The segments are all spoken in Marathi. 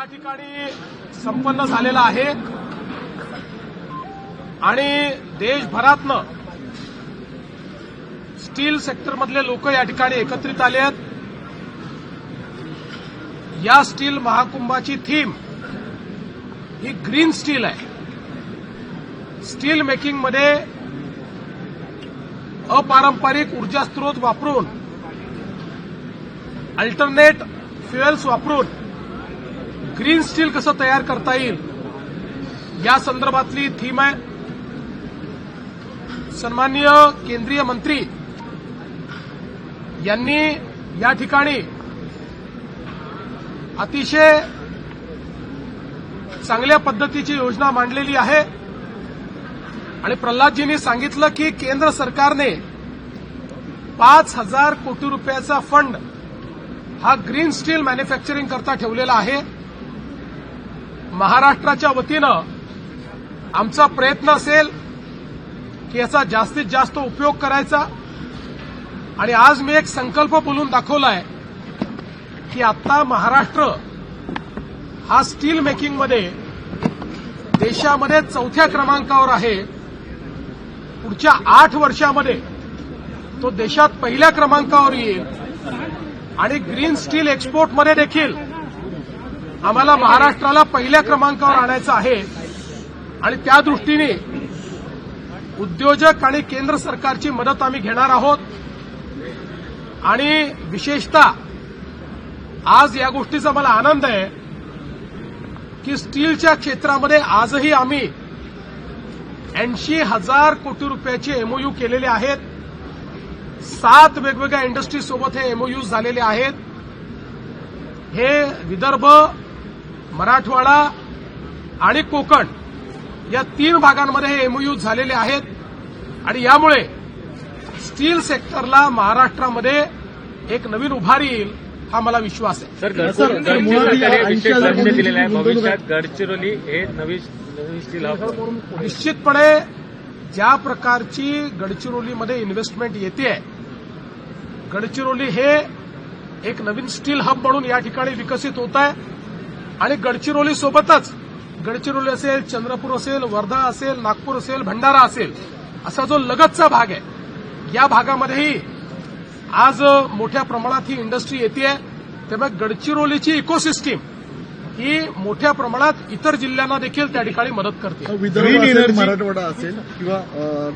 या ठिकाणी संपन्न झालेला आहे. आणि देशभरातनं स्टील सेक्टरमधले लोक या ठिकाणी एकत्रित आले आहेत. या स्टील महाकुंभाची थीम ही ग्रीन स्टील आहे. स्टील मेकिंगमध्ये अपारंपरिक ऊर्जा स्रोत वापरून अल्टरनेट फ्युएल्स वापरून ग्रीन स्टील कसं तयार करता येईल? या संदर्भातली थीम आहे. सन्माननीय केंद्रीय मंत्री यांनी या ठिकाणी अतिशय चांगल्या पद्धतीची योजना मांडलेली आहे. आणि प्रल्हादजींनी सांगितलं की केंद्र सरकारने पाच हजार कोटी रुपयाचा फंड हा ग्रीन स्टील मॅन्युफॅक्चरिंग करता ठेवलेला आहे. महाराष्ट्राच्या वतीनं आमचा प्रयत्न असेल की याचा जास्तीत जास्त उपयोग करायचा. आणि आज मी एक संकल्प बोलून दाखवलाय की आता महाराष्ट्र हा स्टील मेकिंगमध्ये देशामध्ये चौथ्या क्रमांकावर आहे. पुढच्या आठ वर्षामध्ये तो देशात पहिल्या क्रमांकावर येईल. आणि ग्रीन स्टील एक्सपोर्टमध्ये देखील आम्हाला महाराष्ट्राला पहिल्या क्रमांकावर आणायचं आहे. आणि त्या दृष्टीने उद्योजक आणि केंद्र सरकारची मदत आम्ही घेणार आहोत. आणि विशेषतः आज या गोष्टीचा मला आनंद आहे की स्टीलच्या क्षेत्रामध्ये आजही आम्ही ऐंशी हजार कोटी रुपयाचे एमओयू केलेले आहेत. सात वेगवेगळ्या इंडस्ट्रीसोबत हे एमओयू झालेले आहेत. हे विदर्भ मराठवाडा आणि कोकण या तीन भागांमध्ये हे एमओयू झालेले आहेत. आणि यामुळे स्टील सेक्टरला महाराष्ट्रामध्ये एक नवीन उभारी येईल हा मला विश्वास आहे. सर सर, घरकुल सर, मुळात सरकारने या विशेष 80,000 लक्ष कोटी दिलेलं आहे. गुंतवणूक भविष्यात गडचिरोली हे नवीन स्टील निश्चितपणे ज्या प्रकारची गडचिरोलीमध्ये इन्व्हेस्टमेंट येते गडचिरोली हे एक नवीन स्टील हब म्हणून या ठिकाणी विकसित होत आहे. आणि गडचिरोली सोबतच गडचिरोली असेल चंद्रपूर असेल वर्धा असेल नागपूर असेल भंडारा असेल असा जो लगतचा भाग आहे या भागामध्येही आज मोठ्या प्रमाणात ही इंडस्ट्री येते त्यामुळे गडचिरोलीची इकोसिस्टीम ही मोठ्या प्रमाणात इतर जिल्ह्यांना देखील त्या ठिकाणी मदत करते. Energy- मराठवाडा असेल किंवा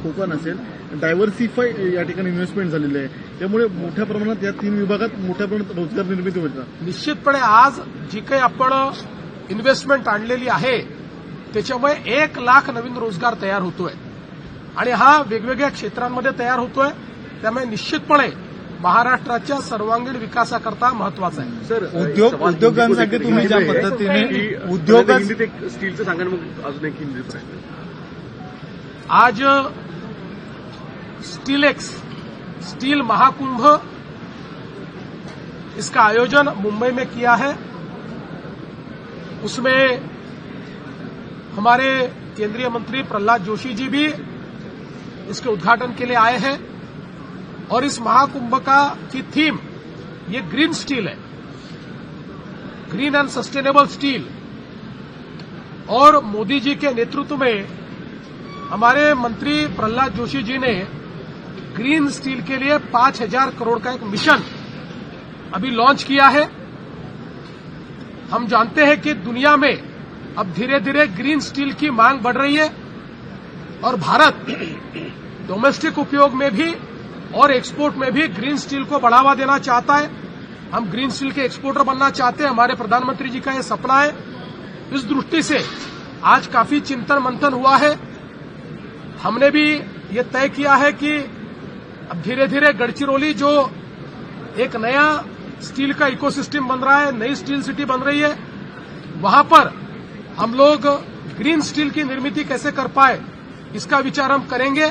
कोकण असेल डायव्हर्सिफाय या ठिकाणी इन्व्हेस्टमेंट झालेली आहे. त्यामुळे मोठ्या प्रमाणात या तीन विभागात मोठ्या प्रमाणात रोजगार निर्मिती होतात निश्चितपणे आज जी काही आपण इन्व्हेस्टमेंट आणलेली आहे त्याच्यामुळे एक लाख नवीन रोजगार तयार होतोय. आणि हा वेगवेगळ्या क्षेत्रांमध्ये तयार होतोय. त्यामुळे निश्चितपणे महाराष्ट्राच्या सर्वांगीण विकासाकरता महत्त्वाचा आहे. सर उद्योग- उद्योगांसाठी तुम्ही ज्या. पद्धतीने एक स्टीलचं सांगा मग अजून एक आज स्टीलेक्स स्टील महाकुंभ इसका आयोजन मुंबई में किया है। उसमें हमारे केंद्रीय मंत्री प्रहलाद जोशी जी भी इसके उद्घाटन के लिए आए हैं। और इस महाकुंभ का की थीम ये ग्रीन स्टील है। ग्रीन एंड सस्टेनेबल स्टील और मोदी जी के नेतृत्व में हमारे मंत्री प्रहलाद जोशी जी ने ग्रीन स्टील के लिए पाँच हज़ार करोड़ का एक मिशन अभी लॉन्च किया है। हम जानते हैं कि दुनिया में अब धीरे धीरे ग्रीन स्टील की मांग बढ़ रही है और भारत डोमेस्टिक उपयोग में भी और एक्सपोर्ट में भी ग्रीन स्टील को बढ़ावा देना चाहता है। हम ग्रीन स्टील के एक्सपोर्टर बनना चाहते हैं। हमारे प्रधानमंत्री जी का यह सपना है। इस दृष्टि से आज काफ़ी चिंतन मंथन हुआ है। हमने भी ये तय किया है कि अब धीरे धीरे गढ़चिरौली जो एक नया स्टील का इकोसिस्टम बन रहा है, नई स्टील सिटी बन रही है, वहाँ पर हम लोग ग्रीन स्टील की निर्मित कैसे कर पाए, इसका विचार हम करेंगे।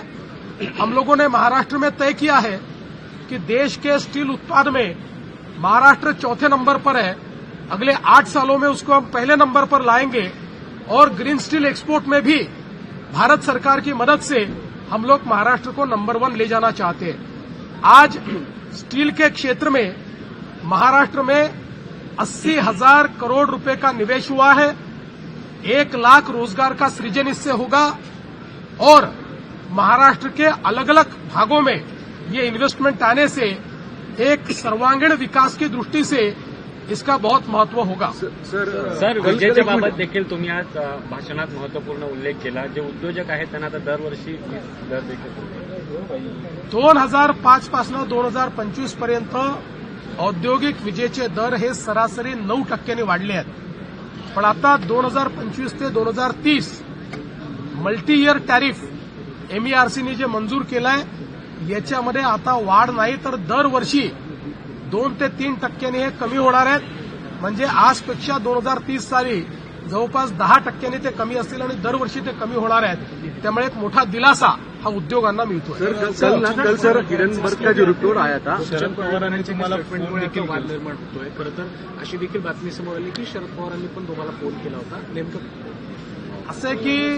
हम लोगों ने महाराष्ट्र में तय किया है कि देश के स्टील उत्पाद में महाराष्ट्र चौथे नंबर पर है। अगले आठ सालों में उसको हम पहले नंबर पर लाएँगे और ग्रीन स्टील एक्सपोर्ट में भी भारत सरकार की मदद से हम लोग महाराष्ट्र को नंबर वन ले जाना चाहते हैं। आज स्टील के क्षेत्र में महाराष्ट्र में अस्सी हज़ार करोड़ रुपए का निवेश हुआ है। एक लाख रोज़गार का सृजन इससे होगा और महाराष्ट्र के अलग अलग भागों में ये इन्वेस्टमेंट आने से एक सर्वांगीण विकास की दृष्टि से इसका बहुत महत्त्व होगा। सर सर विजेच्या. बाबत देखील तुम्ही आज भाषणात महत्त्वपूर्ण उल्लेख केला. जे उद्योजक आहेत त्यांना आता दरवर्षी दर देखील दोन हजार पाच पासून दोन हजार पंचवीसपर्यंत औद्योगिक विजेचे दर हे सरासरी नऊ टक्क्यांनी वाढले आहेत. पण आता दोन हजार पंचवीस ते दोन हजार तीस मल्टी इयर टॅरिफ एमईआरसीने जे मंजूर केलंय याच्यामध्ये आता वाढ नाही तर दरवर्षी दोन ते तीन टक्क्यांनी हे कमी होणार आहेत. म्हणजे आजपेक्षा दोन हजार तीस साली जवळपास दहा टक्क्यांनी ते कमी असतील आणि दरवर्षी ते कमी होणार आहेत. त्यामुळे एक मोठा दिलासा हा उद्योगांना मिळतोय. सर कल- सर हिरनबर्ग का जो रिपोर्ट आया था शरद पवारांनी तुम्हाला वाद केला. निर्माण होतोय खरं तर अशी देखील बातमी समोर आली की शरद पवारांनी पण तुम्हाला फोन केला होता. नेमकं असं आहे की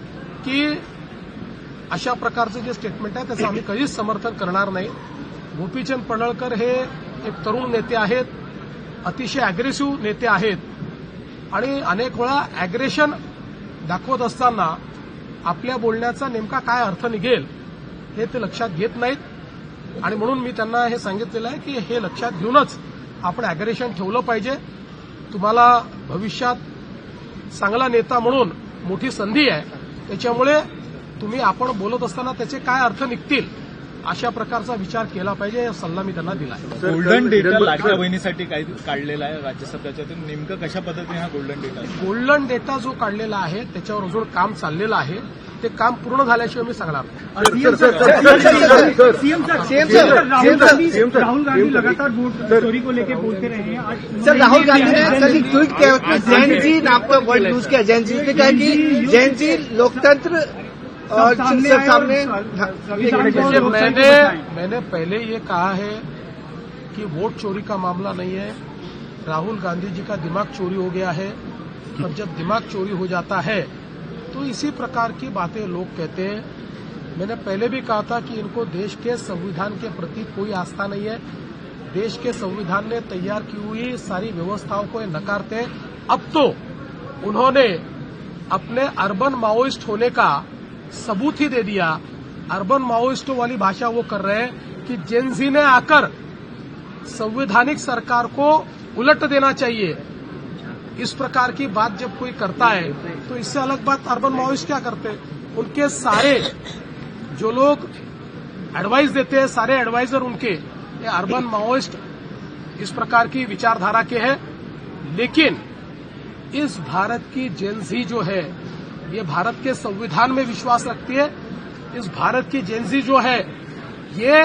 की अशा प्रकारचं जे स्टेटमेंट आहे त्याचं आम्ही कधीच समर्थन करणार नाही. गोपीचंद पडळकर हे एक तरुण नेते आहेत अतिशय अग्रेसिव्ह नेते आहेत. आणि अनेक वेळा अॅग्रेशन दाखवत असताना आपल्या बोलण्याचा नेमका काय अर्थ निघेल हे ते लक्षात घेत नाहीत. आणि म्हणून मी त्यांना हे सांगितलेलं आहे की हे लक्षात घेऊनच आपण अॅग्रेशन ठेवलं पाहिजे. तुम्हाला भविष्यात चांगला नेता म्हणून मोठी संधी आहे. त्याच्यामुळे तुम्ही आपण बोलत असताना त्याचे काय अर्थ निघतील अशा प्रकारचा विचार केला पाहिजे हा सल्ला मी त्यांना दिला गोल्डन डेटा लाडक्या बहिणीसाठी काही काढलेला आहे राज्य सरकारच्यातून नेमकं कशा पद्धतीने हा गोल्डन डेटा आहे? गोल्डन डेटा जो काढलेला आहे त्याच्यावर अजून काम चाललेलं आहे ते काम पूर्ण झाल्याशिवाय मी सांगणार sir, sir, sir, sir, sir, sir, sir, sir, Rahul Gandhi sir, sir, लगातार वोट सर, चोरी को लेकर बोलते रहे हैं। सर राहुल गांधी ने कल एक ट्वीट किया कि जैन जी नाम का वर्ड यूज़ किया जैन जी ने कहा कि जैन जी लोकतंत्र और सामने हाँ, मैंने मैंने पहले ये कहा है कि वोट चोरी का मामला नहीं है। राहुल गांधी जी का दिमाग चोरी हो गया है। और जब दिमाग चोरी हो जाता है तो इसी प्रकार की बातें लोग कहते हैं। मैंने पहले भी कहा था कि इनको देश के संविधान के प्रति कोई आस्था नहीं है। देश के संविधान ने तैयार की हुई सारी व्यवस्थाओं को नकारते अब तो उन्होंने अपने अर्बन माओइस्ट होने का सबूत ही दे दिया। अर्बन माओइस्टों वाली भाषा वो कर रहे हैं कि जेनजी ने आकर संवैधानिक सरकार को उलट देना चाहिए। इस प्रकार की बात जब कोई करता है तो इससे अलग बात अर्बन माओइस्ट क्या करते उनके सारे जो लोग एडवाइस देते हैं, सारे एडवाइजर उनके, ये अर्बन माओइस्ट इस प्रकार की विचारधारा के हैं। लेकिन इस भारत की जेनजी जो है, ये भारत के संविधान में विश्वास रखती है। इस भारत की जेनजी जो है, ये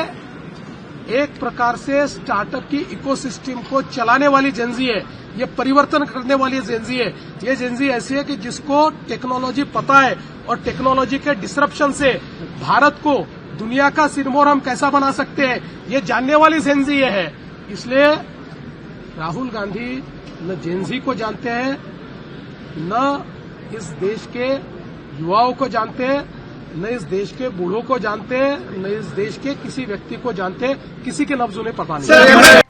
एक प्रकार से स्टार्टअप की इकोसिस्टम को चलाने वाली जेनजी है। ये परिवर्तन करने वाली जेनजी है। ये जेनजी ऐसी है कि जिसको टेक्नोलॉजी पता है और टेक्नोलॉजी के डिसरप्शन से भारत को दुनिया का सिरमोर हम कैसा बना सकते हैं, ये जानने वाली जेनजी ये है। इसलिए राहुल गांधी न जेनजी को जानते हैं, न इस देश के युवाओं को जानते हैं, न इस देश के बूढ़ों को जानते हैं, न इस देश के किसी व्यक्ति को जानते किसी के नब्ज उन्हें पता नहीं।